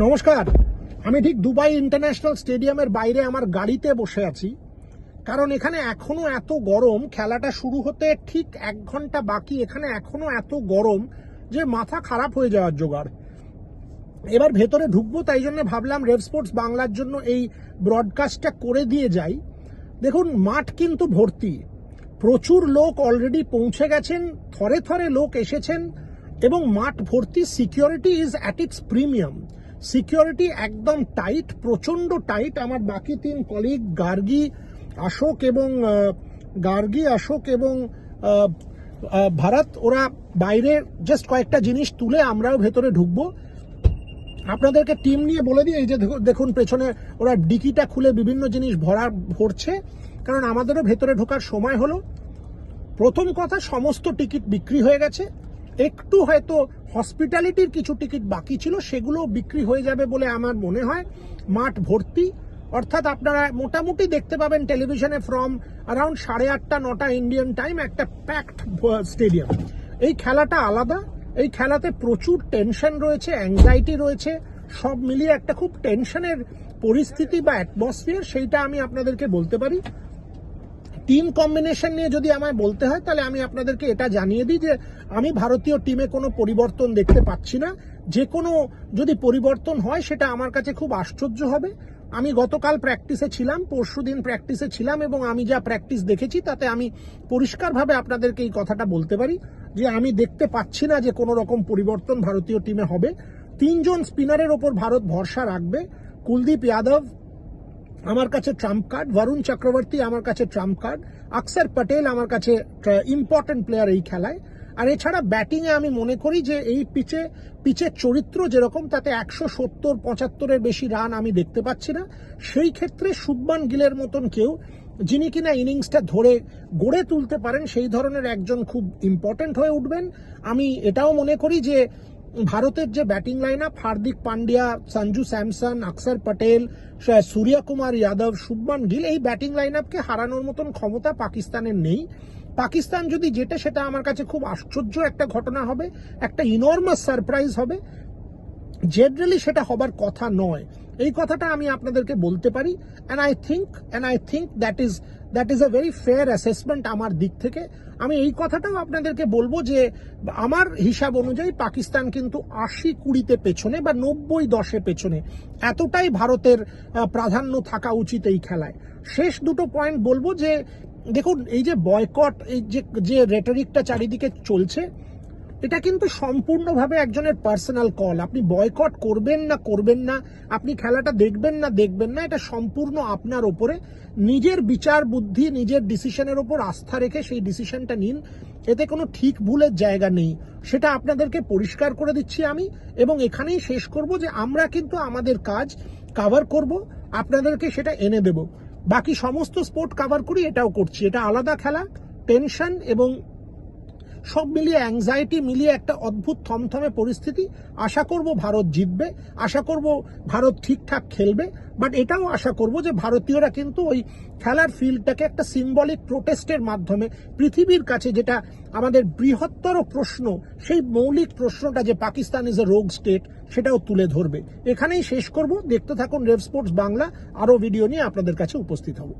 নমস্কার। আমি ঠিক দুবাই ইন্টারন্যাশনাল স্টেডিয়ামের বাইরে আমার গাড়িতে বসে আছি, কারণ এখানে এখনও এত গরম, খেলাটা শুরু হতে ঠিক এক ঘণ্টা বাকি, এখানে এখনও এত গরম যে মাথা খারাপ হয়ে যাওয়ার জোগাড়। এবার ভেতরে ঢুকবো, তাই জন্য ভাবলাম রেভ স্পোর্টস বাংলার জন্য এই ব্রডকাস্টটা করে দিয়ে যাই। দেখুন, মাঠ কিন্তু ভর্তি। প্রচুর লোক অলরেডি পৌঁছে গেছেন, থরে থরে লোক এসেছেন, এবং মাঠ ভর্তি security is at its premium security একদম টাইট প্রচণ্ড টাইট আমার বাকি তিন কলিগ গার্গি অশোক এবং গার্গি অশোক এবং ভারত, ওরা বাইরে জাস্ট কয়েকটা জিনিস তুলে আমরাও ভেতরে ঢুকবো। আপনাদেরকে টিম নিয়ে বলে দিই, এই যে দেখুন পেছনে ওরা ডিকিটা খুলে বিভিন্ন জিনিস ভরা ভরছে। কারণ আমাদেরও ভেতরে ঢোকার সময় হলো। প্রথম কথা, সমস্ত টিকিট বিক্রি হয়ে গেছে। একটু হয়তো হসপিটালিটির কিছু টিকিট বাকি ছিল সেগুলো বিক্রি হয়ে যাবে বলে আমার মনে হয়। মাঠ ভর্তি। অর্থাৎ আপনারা মোটামুটি দেখতে পাবেন টেলিভিশনে ফ্রম অ্যারাউন্ড সাড়ে আটটা, নটা ইন্ডিয়ান টাইম একটা প্যাকড স্টেডিয়াম এই খেলাটা আলাদা। এই খেলাতে প্রচুর টেনশন রয়েছে অ্যাংজাইটি রয়েছে। সব মিলিয়ে একটা খুব টেনশনের পরিস্থিতি বা অ্যাটমসফিয়ার সেইটা আমি আপনাদেরকে বলতে পারি। টিম কম্বিনেশন নিয়ে যদি আমায় বলতে হয়, তাহলে আমি আপনাদেরকে এটা জানিয়ে দিই যে, আমি ভারতীয় টিমে কোনো পরিবর্তন দেখতে পাচ্ছি না। যে কোনো যদি পরিবর্তন হয়, সেটা আমার কাছে খুব আশ্চর্য হবে। আমি গতকাল প্র্যাকটিসে ছিলাম, পরশু দিন প্র্যাকটিসে ছিলাম এবং আমি যা প্র্যাকটিস দেখেছি, তাতে আমি পরিষ্কারভাবে আপনাদেরকে এই কথাটা বলতে পারি যে, আমি দেখতে পাচ্ছি না যে কোনো রকম পরিবর্তন ভারতীয় টিমে হবে। তিনজন স্পিনারের ওপর ভারত ভরসা রাখবে। কুলদীপ যাদব আমার কাছে ট্রাম্প কার্ড বরুণ চক্রবর্তী আমার কাছে ট্রাম্প কার্ড, আকসার পটেল আমার কাছে ইম্পর্টেন্ট প্লেয়ার এই খেলায়। আর এছাড়া ব্যাটিংয়ে আমি মনে করি যে এই পিচে পিচের চরিত্র যেরকম, তাতে একশো সত্তর, পঁচাত্তরের বেশি রান আমি দেখতে পাচ্ছি না। সেই ক্ষেত্রে শুভমান গিলের মতন কেউ, যিনি কিনা ইনিংসটা ধরে গড়ে তুলতে পারেন, সেই ধরনের একজন খুব ইম্পর্টেন্ট হয়ে উঠবেন। আমি এটাও মনে করি যে ভারতের যে batting line up Hardik Pandya, Sanju Samson Axar Patel Surya Kumar Yadav, Shubman Gill, এই ব্যাটিং লাইন আপকে হারানোর মতন ক্ষমতা পাকিস্তানের নেই। পাকিস্তান যদি যেটা সেটা আমার কাছে খুব আশ্চর্য একটা ঘটনা হবে, একটা ইনর্মাস সারপ্রাইজ হবে। জেনারেলি সেটা হবার কথা নয়। এই কথাটা আমি আপনাদেরকে বলতে পারি and I think and I think that is that is a very fair assessment আমার দিক থেকে। আমি এই কথাটাও আপনাদেরকে বলব যে, আমার হিসাব অনুযায়ী পাকিস্তান কিন্তু আশি কুড়িতে পেছনে বা নব্বই দশে পেছনে। এতটাই ভারতের প্রাধান্য থাকা উচিত এই খেলায়। শেষ দুটো পয়েন্ট বলব যে, দেখুন, এই যে বয়কট এই যে যে রেটরিকটা চারিদিকে চলছে এটা কিন্তু সম্পূর্ণভাবে একজনের পার্সোনাল কল আপনি বয়কট করবেন না করবেন না, আপনি খেলাটা দেখবেন না দেখবেন না, এটা সম্পূর্ণ আপনার ওপরে। নিজের বিচার বুদ্ধি, নিজের ডিসিশনের ওপর আস্থা রেখে সেই ডিসিশনটা নিন। এতে কোনো ঠিক ভুলের জায়গা নেই। সেটা আপনাদেরকে পরিষ্কার করে দিচ্ছি আমি এবং এখানেই শেষ করব যে আমরা কিন্তু আমাদের কাজ কাভার করব, আপনাদেরকে সেটা এনে দেব। বাকি সমস্ত স্পোর্ট কাভার করি, এটাও করছি। এটা আলাদা খেলা টেনশন এবং সব মিলিয়ে অ্যাংজাইটি মিলিয়ে একটা অদ্ভুত থমথমে পরিস্থিতি। আশা করব ভারত জিতবে, আশা করব ভারত ঠিকঠাক খেলবে বাট এটাও আশা করব যে ভারতীয়রা কিন্তু ওই খেলার ফিল্ডটাকে একটা সিম্বলিক প্রোটেস্টের মাধ্যমে পৃথিবীর কাছে যেটা আমাদের বৃহত্তর প্রশ্ন, সেই মৌলিক প্রশ্নটা যে পাকিস্তান ইজ এ রোগ স্টেট সেটাও তুলে ধরবে। এখানেই শেষ করব। দেখতে থাকুন রেভ স্পোর্টস বাংলা। আরও ভিডিও নিয়ে আপনাদের কাছে উপস্থিত হব।